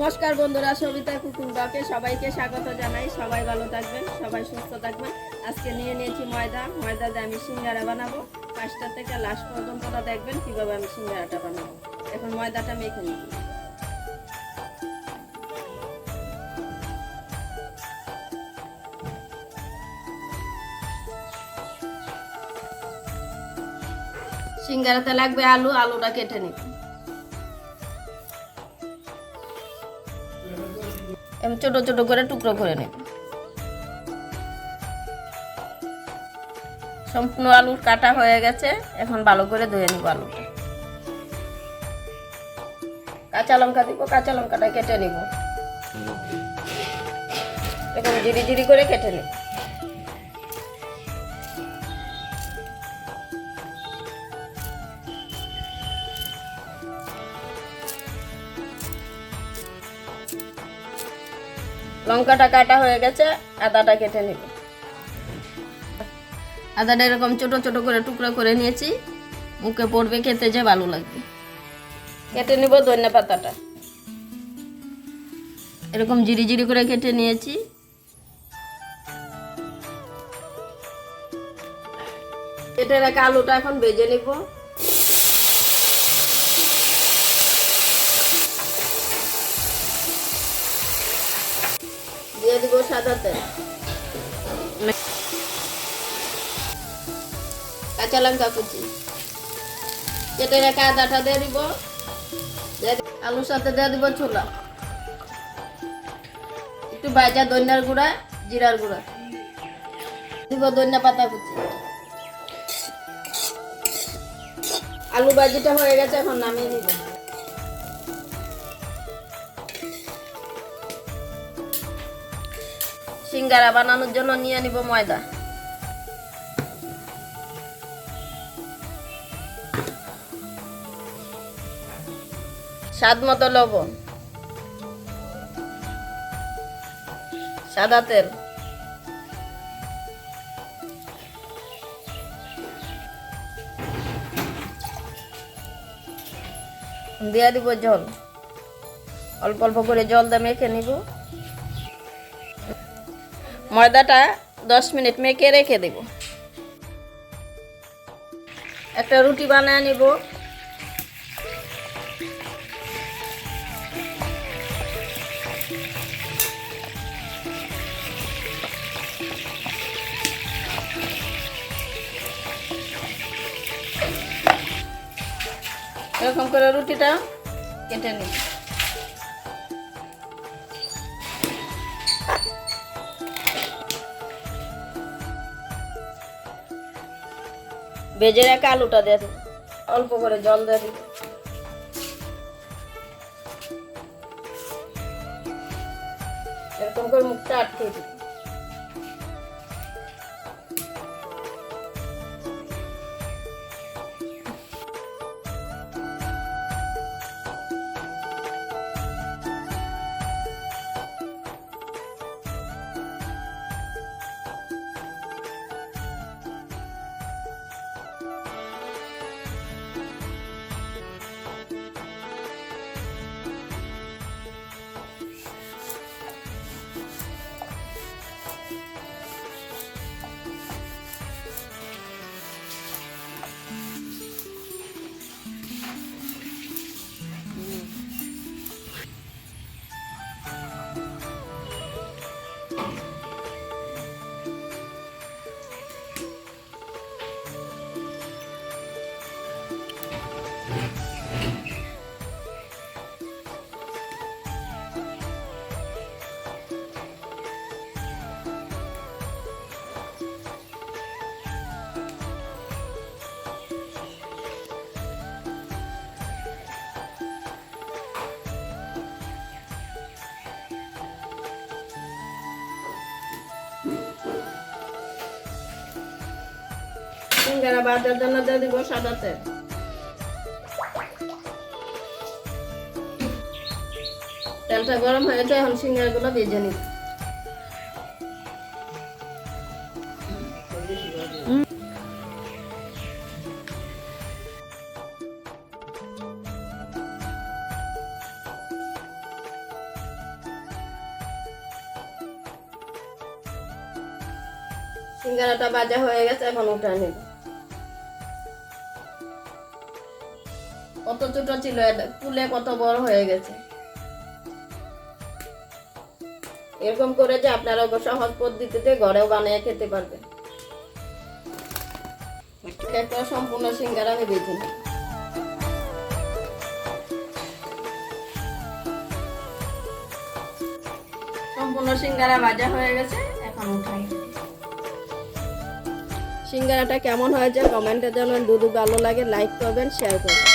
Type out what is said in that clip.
নমস্কার বন্ধুরা, সবিতা কুকিং ব্লকে সবাইকে স্বাগত জানাই। সবাই ভালো থাকবেন, সবাই সুস্থ থাকবেন। আজকে নিয়ে নিয়েছি ময়দা। ময়দা দিয়ে আমি সিঙ্গারা বানাবো। পাঁচটা থেকে লাস্ট পর্যন্তটা দেখবেন, কীভাবে আমি সিঙ্গারাটা বানাবো। এখন ময়দাটা মেখে নিই। সিঙ্গারাতে লাগবে আলু, আলুটা কেটে নিব আমি ছোট ছোট করে টুকরো করে নেব। সম্পূর্ণ আলু কাটা হয়ে গেছে, এখন ভালো করে ধুয়ে নিব আলুটা। কাঁচা লঙ্কা দিব, কাঁচা লঙ্কাটা কেটে নিব। এখন জিরি জিরি করে কেটে নিব। লঙ্কাটা কাটা হয়ে গেছে, আদাটা কেটে নিব। আদাটা এরকম ছোট ছোট করে টুকরো করে নিয়েছি, মুখে পড়বে খেতে যে ভালো লাগবে। কেটে নিব ধনিয়া পাতাটা। এরকম জিরি জিরি করে কেটে নিয়েছি। কেটে রাখা আলুটা এখন ভেজে নিব। দিব সাদা কাঁচা লঙ্কা কুচি। কেটে রেখে আদাটা দিয়ে দিব। আলুর সাথে দিয়ে দিব ছোলা। একটু ভাজা ধনিয়ার গুঁড়া, জিরার গুঁড়া। দিব ধনিয়া পাতা কুচি। আলু ভাজিটা হয়ে গেছে, এখন নামিয়ে নিব। সিঙ্গারা বানানোর জন্য নিয়ে নিব ময়দা। স্বাদ মতো লবণ। সাদা তেল। দিয়ে দিব জল। অল্প অল্প করে জল দিয়ে মেখে নিব। ময়দাটা দশ মিনিট মেখে রেখে দেব। একটা রুটি বানিয়ে নিব। এরকম করে রুটিটা কেটে নিব। ভেজে রাখা আলুটা দিয়ে অল্প করে জল দিয়ে দিব এরকম করে মুখটা আটকে দিব সিঙ্গারা বাজার জন্য দিয়ে দিব সাদা তেল তেলটা গরম হয়েছে এখন সিঙ্গারাগুলো ভেজে নিচ্ছি সিঙ্গারাটা ভাজা হয়ে গেছে, এখন উঠা নেব। কত ছোট ছিল ফুলে কত বড় হয়ে গেছে। এরকম করে যে আপনারা সহজ পদ্ধতিতে ঘরেও বানিয়ে খেতে পারবেন। একটা সম্পূর্ণ সিঙ্গারা আমি নিই। সম্পূর্ণ সিঙ্গারা ভাজা হয়ে গেছে, এখন উঠাই। সিঙ্গারাটা কেমন হয়েছে কমেন্টে জানাবেন। যদি ভালো লাগে, লাইক করবেন শেয়ার করবেন।